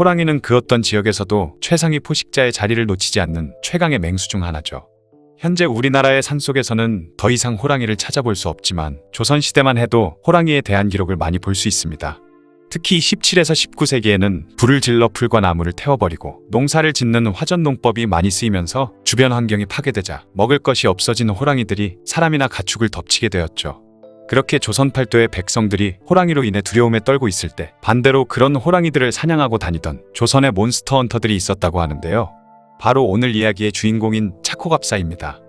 호랑이는 그 어떤 지역에서도 최상위 포식자의 자리를 놓치지 않는 최강의 맹수 중 하나죠. 현재 우리나라의 산속에서는 더 이상 호랑이를 찾아볼 수 없지만 조선시대만 해도 호랑이에 대한 기록을 많이 볼 수 있습니다. 특히 17에서 19세기에는 불을 질러 풀과 나무를 태워버리고 농사를 짓는 화전농법이 많이 쓰이면서 주변 환경이 파괴되자 먹을 것이 없어진 호랑이들이 사람이나 가축을 덮치게 되었죠. 그렇게 조선 팔도의 백성들이 호랑이로 인해 두려움에 떨고 있을 때 반대로 그런 호랑이들을 사냥하고 다니던 조선의 몬스터 헌터들이 있었다고 하는데요. 바로 오늘 이야기의 주인공인 차코갑사입니다.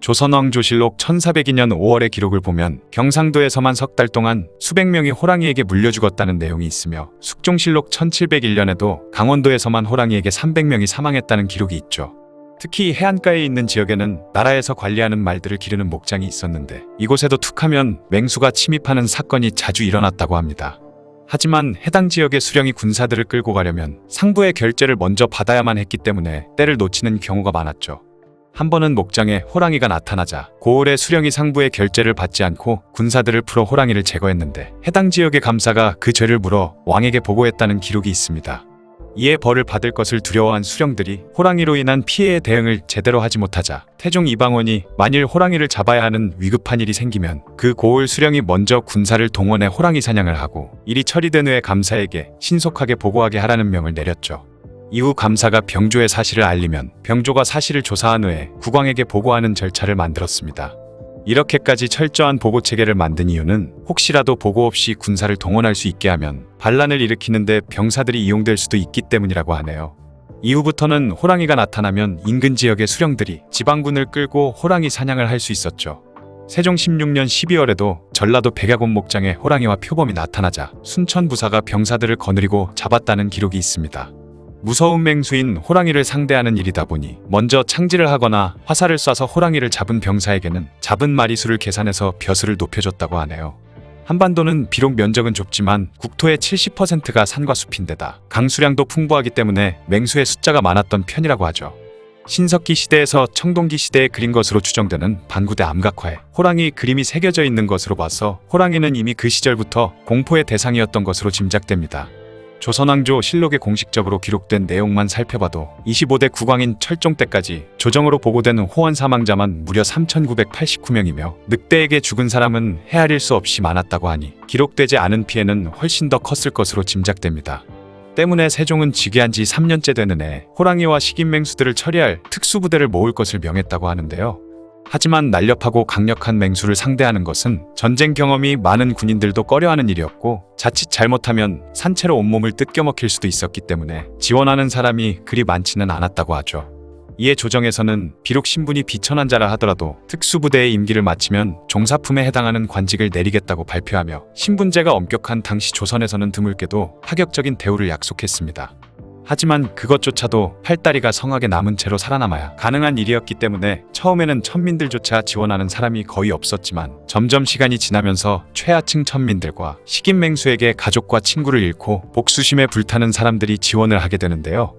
조선왕 조실록 1402년 5월의 기록을 보면 경상도에서만 석 달 동안 수백 명이 호랑이에게 물려 죽었다는 내용이 있으며 숙종실록 1701년에도 강원도에서만 호랑이에게 300명이 사망했다는 기록이 있죠. 특히 해안가에 있는 지역에는 나라에서 관리하는 말들을 기르는 목장이 있었는데 이곳에도 툭하면 맹수가 침입하는 사건이 자주 일어났다고 합니다. 하지만 해당 지역의 수령이 군사들을 끌고 가려면 상부의 결제를 먼저 받아야만 했기 때문에 때를 놓치는 경우가 많았죠. 한 번은 목장에 호랑이가 나타나자 고을의 수령이 상부의 결제를 받지 않고 군사들을 풀어 호랑이를 제거했는데 해당 지역의 감사가 그 죄를 물어 왕에게 보고했다는 기록이 있습니다. 이에 벌을 받을 것을 두려워한 수령들이 호랑이로 인한 피해의 대응을 제대로 하지 못하자 태종 이방원이 만일 호랑이를 잡아야 하는 위급한 일이 생기면 그 고을 수령이 먼저 군사를 동원해 호랑이 사냥을 하고 일이 처리된 후에 감사에게 신속하게 보고하게 하라는 명을 내렸죠. 이후 감사가 병조의 사실을 알리면 병조가 사실을 조사한 후에 국왕에게 보고하는 절차를 만들었습니다. 이렇게까지 철저한 보고 체계를 만든 이유는 혹시라도 보고 없이 군사를 동원할 수 있게 하면 반란을 일으키는데 병사들이 이용될 수도 있기 때문이라고 하네요. 이후부터는 호랑이가 나타나면 인근 지역의 수령들이 지방군을 끌고 호랑이 사냥을 할 수 있었죠. 세종 16년 12월에도 전라도 백야곤 목장에 호랑이와 표범이 나타나자 순천 부사가 병사들을 거느리고 잡았다는 기록이 있습니다. 무서운 맹수인 호랑이를 상대하는 일이다 보니 먼저 창질을 하거나 화살을 쏴서 호랑이를 잡은 병사에게는 잡은 마리수를 계산해서 벼슬을 높여줬다고 하네요. 한반도는 비록 면적은 좁지만 국토의 70%가 산과 숲인데다 강수량도 풍부하기 때문에 맹수의 숫자가 많았던 편이라고 하죠. 신석기 시대에서 청동기 시대에 그린 것으로 추정되는 반구대 암각화에 호랑이 그림이 새겨져 있는 것으로 봐서 호랑이는 이미 그 시절부터 공포의 대상이었던 것으로 짐작됩니다. 조선왕조 실록에 공식적으로 기록된 내용만 살펴봐도 25대 국왕인 철종 때까지 조정으로 보고된 호원 사망자만 무려 3,989명이며 늑대에게 죽은 사람은 헤아릴 수 없이 많았다고 하니 기록되지 않은 피해는 훨씬 더 컸을 것으로 짐작됩니다. 때문에 세종은 즉위한 지 3년째 되는 해 호랑이와 식인 맹수들을 처리할 특수부대를 모을 것을 명했다고 하는데요. 하지만 날렵하고 강력한 맹수를 상대하는 것은 전쟁 경험이 많은 군인들도 꺼려하는 일이었고 자칫 잘못하면 산채로 온몸을 뜯겨먹힐 수도 있었기 때문에 지원하는 사람이 그리 많지는 않았다고 하죠. 이에 조정에서는 비록 신분이 비천한 자라 하더라도 특수부대의 임기를 마치면 종사품에 해당하는 관직을 내리겠다고 발표하며 신분제가 엄격한 당시 조선에서는 드물게도 파격적인 대우를 약속했습니다. 하지만 그것조차도 팔다리가 성하게 남은 채로 살아남아야 가능한 일이었기 때문에 처음에는 천민들조차 지원하는 사람이 거의 없었지만 점점 시간이 지나면서 최하층 천민들과 식인맹수에게 가족과 친구를 잃고 복수심에 불타는 사람들이 지원을 하게 되는데요.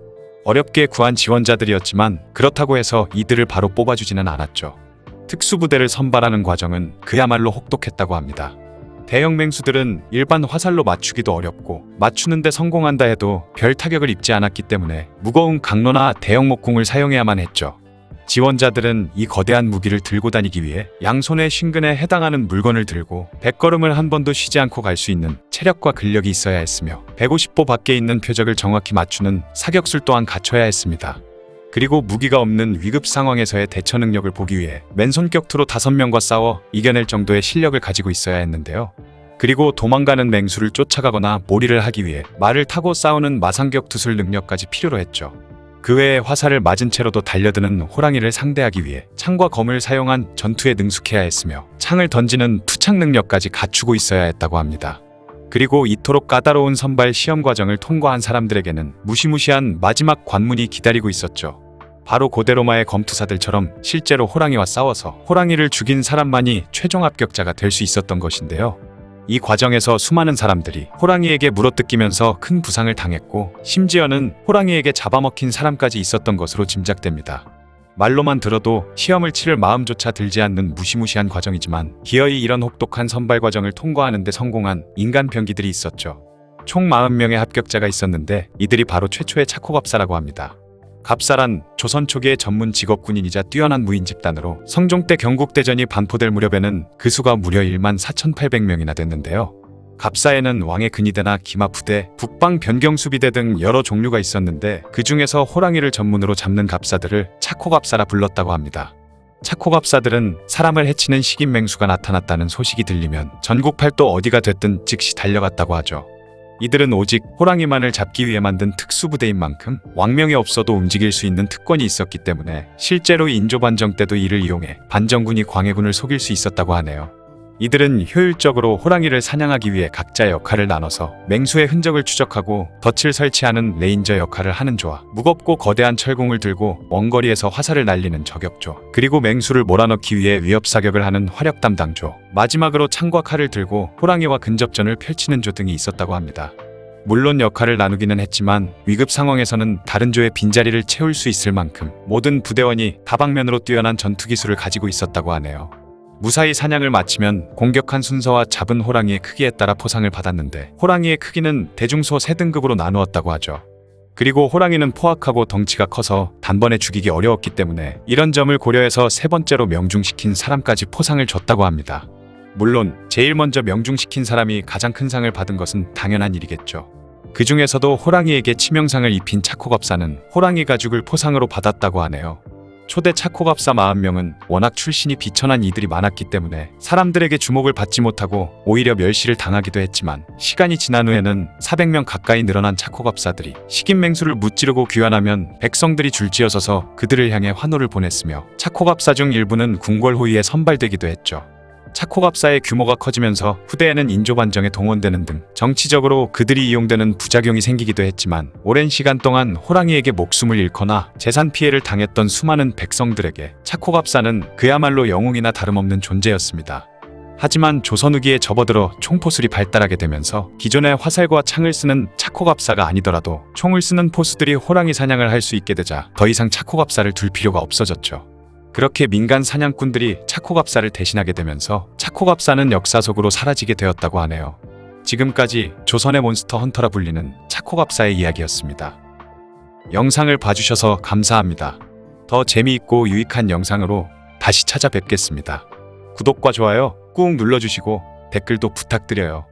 어렵게 구한 지원자들이었지만 그렇다고 해서 이들을 바로 뽑아주지는 않았죠. 특수부대를 선발하는 과정은 그야말로 혹독했다고 합니다. 대형 맹수들은 일반 화살로 맞추기도 어렵고 맞추는데 성공한다 해도 별 타격을 입지 않았기 때문에 무거운 강로나 대형 목공을 사용해야만 했죠. 지원자들은 이 거대한 무기를 들고 다니기 위해 양손의 신근에 해당하는 물건을 들고 100걸음을 한 번도 쉬지 않고 갈 수 있는 체력과 근력이 있어야 했으며 150보 밖에 있는 표적을 정확히 맞추는 사격술 또한 갖춰야 했습니다. 그리고 무기가 없는 위급 상황에서의 대처 능력을 보기 위해 맨손 격투로 다섯 명과 싸워 이겨낼 정도의 실력을 가지고 있어야 했는데요. 그리고 도망가는 맹수를 쫓아가거나 몰이를 하기 위해 말을 타고 싸우는 마상격 투술 능력까지 필요로 했죠. 그 외에 화살을 맞은 채로도 달려드는 호랑이를 상대하기 위해 창과 검을 사용한 전투에 능숙해야 했으며 창을 던지는 투착 능력까지 갖추고 있어야 했다고 합니다. 그리고 이토록 까다로운 선발 시험 과정을 통과한 사람들에게는 무시무시한 마지막 관문이 기다리고 있었죠. 바로 고대 로마의 검투사들처럼 실제로 호랑이와 싸워서 호랑이를 죽인 사람만이 최종 합격자가 될 수 있었던 것인데요. 이 과정에서 수많은 사람들이 호랑이에게 물어뜯기면서 큰 부상을 당했고 심지어는 호랑이에게 잡아먹힌 사람까지 있었던 것으로 짐작됩니다. 말로만 들어도 시험을 치를 마음조차 들지 않는 무시무시한 과정이지만 기어이 이런 혹독한 선발 과정을 통과하는 데 성공한 인간 병기들이 있었죠. 총 40명의 합격자가 있었는데 이들이 바로 최초의 차코갑사라고 합니다. 갑사란 조선 초기의 전문 직업군인이자 뛰어난 무인 집단으로 성종 때 경국대전이 반포될 무렵에는 그 수가 무려 1만 4,800명이나 됐는데요. 갑사에는 왕의 근위대나 기마부대, 북방 변경수비대 등 여러 종류가 있었는데 그 중에서 호랑이를 전문으로 잡는 갑사들을 차코갑사라 불렀다고 합니다. 차코갑사들은 사람을 해치는 식인 맹수가 나타났다는 소식이 들리면 전국 팔도 어디가 됐든 즉시 달려갔다고 하죠. 이들은 오직 호랑이만을 잡기 위해 만든 특수부대인 만큼 왕명이 없어도 움직일 수 있는 특권이 있었기 때문에 실제로 인조반정 때도 이를 이용해 반정군이 광해군을 속일 수 있었다고 하네요. 이들은 효율적으로 호랑이를 사냥하기 위해 각자 역할을 나눠서 맹수의 흔적을 추적하고 덫을 설치하는 레인저 역할을 하는 조와 무겁고 거대한 철공을 들고 원거리에서 화살을 날리는 저격조 그리고 맹수를 몰아넣기 위해 위협 사격을 하는 화력 담당조 마지막으로 창과 칼을 들고 호랑이와 근접전을 펼치는 조 등이 있었다고 합니다. 물론 역할을 나누기는 했지만 위급 상황에서는 다른 조의 빈자리를 채울 수 있을 만큼 모든 부대원이 다방면으로 뛰어난 전투 기술을 가지고 있었다고 하네요. 무사히 사냥을 마치면 공격한 순서와 잡은 호랑이의 크기에 따라 포상을 받았는데 호랑이의 크기는 대중소 세 등급으로 나누었다고 하죠. 그리고 호랑이는 포악하고 덩치가 커서 단번에 죽이기 어려웠기 때문에 이런 점을 고려해서 세 번째로 명중시킨 사람까지 포상을 줬다고 합니다. 물론 제일 먼저 명중시킨 사람이 가장 큰 상을 받은 것은 당연한 일이겠죠. 그 중에서도 호랑이에게 치명상을 입힌 차코갑사는 호랑이 가죽을 포상으로 받았다고 하네요. 초대 차코갑사 40명은 워낙 출신이 비천한 이들이 많았기 때문에 사람들에게 주목을 받지 못하고 오히려 멸시를 당하기도 했지만 시간이 지난 후에는 400명 가까이 늘어난 차코갑사들이 식인맹수를 무찌르고 귀환하면 백성들이 줄지어서서 그들을 향해 환호를 보냈으며 차코갑사 중 일부는 궁궐호위에 선발되기도 했죠. 차코갑사의 규모가 커지면서 후대에는 인조반정에 동원되는 등 정치적으로 그들이 이용되는 부작용이 생기기도 했지만 오랜 시간 동안 호랑이에게 목숨을 잃거나 재산 피해를 당했던 수많은 백성들에게 차코갑사는 그야말로 영웅이나 다름없는 존재였습니다. 하지만 조선 후기에 접어들어 총포술이 발달하게 되면서 기존의 화살과 창을 쓰는 차코갑사가 아니더라도 총을 쓰는 포수들이 호랑이 사냥을 할 수 있게 되자 더 이상 차코갑사를 둘 필요가 없어졌죠. 그렇게 민간 사냥꾼들이 차코갑사를 대신하게 되면서 차코갑사는 역사 속으로 사라지게 되었다고 하네요. 지금까지 조선의 몬스터 헌터라 불리는 차코갑사의 이야기였습니다. 영상을 봐주셔서 감사합니다. 더 재미있고 유익한 영상으로 다시 찾아뵙겠습니다. 구독과 좋아요 꾹 눌러주시고 댓글도 부탁드려요.